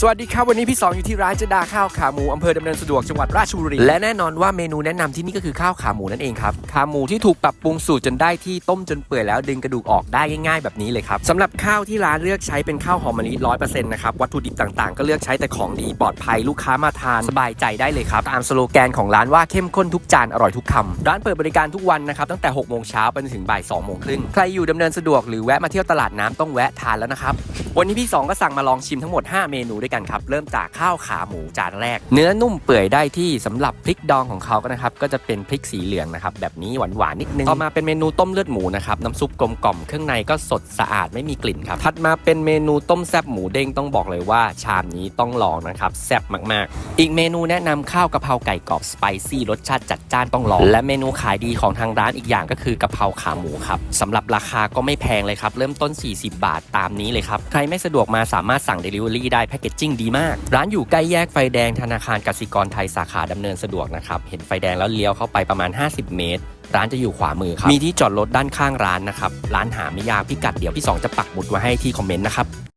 สวัสดีครับวันนี้พี่สองอยู่ที่ร้านเจดาข้าวขาหมูอำเภอดำเนินสะดวกจังหวัดราชบุรีและแน่นอนว่าเมนูแนะนำที่นี่ก็คือข้าวขาหมูนั่นเองครับขาหมูที่ถูกปรับปรุงสูตรจนได้ที่ต้มจนเปื่อยแล้วดึงกระดูกออกได้ง่ายๆ แบบนี้เลยครับสำหรับข้าวที่ร้านเลือกใช้เป็นข้าวหอมมะลิร้อยเปอร์เซ็นต์นะครับวัตถุดิบต่างๆ ก็เลือกใช้แต่ของดีปลอดภัยลูกค้ามาทานสบายใจได้เลยครับตามสโลแกนของร้านว่าเข้มข้นทุกจานอร่อยทุกคำร้านเปิดบริการทุกวันนะครับตั้งแต่6โมงเช้าไปจนถึงบ่าย2โมงครึ่งใครอยู่ดำเนินสะดวกหรือแวะมาเที่ยวตลาดน้ำต้องแวะทานแล้วนะครับวันนี้พี่สองก็สั่งมาลองชิมทั้งหมด 5 เมนูด้วยกันครับ เริ่มจากข้าวขาหมูจานแรก เนื้อนุ่มเปื่อยได้ที่สำหรับพริกดองของเขาก็นะครับก็จะเป็นพริกสีเหลืองนะครับแบบนี้หวานหวานนิดนึงต่อมาเป็นเมนูต้มเลือดหมูนะครับน้ำซุปกลมกล่อมเครื่องในก็สดสะอาดไม่มีกลิ่นครับถัดมาเป็นเมนูต้มแซบหมูเด้งต้องบอกเลยว่า ชามนี้ต้องลองนะครับแซ่บมากๆ อีกเมนูแนะนำข้าวกะเพราไก่กรอบสไปซี่รสชาติจัดจ้านต้องลอง และเมนูขายดีของทางร้านอีกอย่างก็คือกะเพราขาหมูครับสำหรับราคาก็ไม่แพงเลยครับเริ่มต้น 40 บาทตามนี้เลยครับใครไม่สะดวกมาสามารถสั่ง Delivery ได้แพคเกจจิ้งดีมาก ร้านอยู่ใกล้แยกไฟแดงธนาคารกสิกรไทยสาขาดำเนินสะดวกนะครับ เห็นไฟแดงแล้วเลี้ยวเข้าไปประมาณ 50 เมตร ร้านจะอยู่ขวามือครับ มีที่จอดรถด้านข้างร้านนะครับ ร้านหาไม่ยากพิกัดเดี๋ยวพี่สองจะปักหมุดไว้ให้ที่คอมเมนต์นะครับ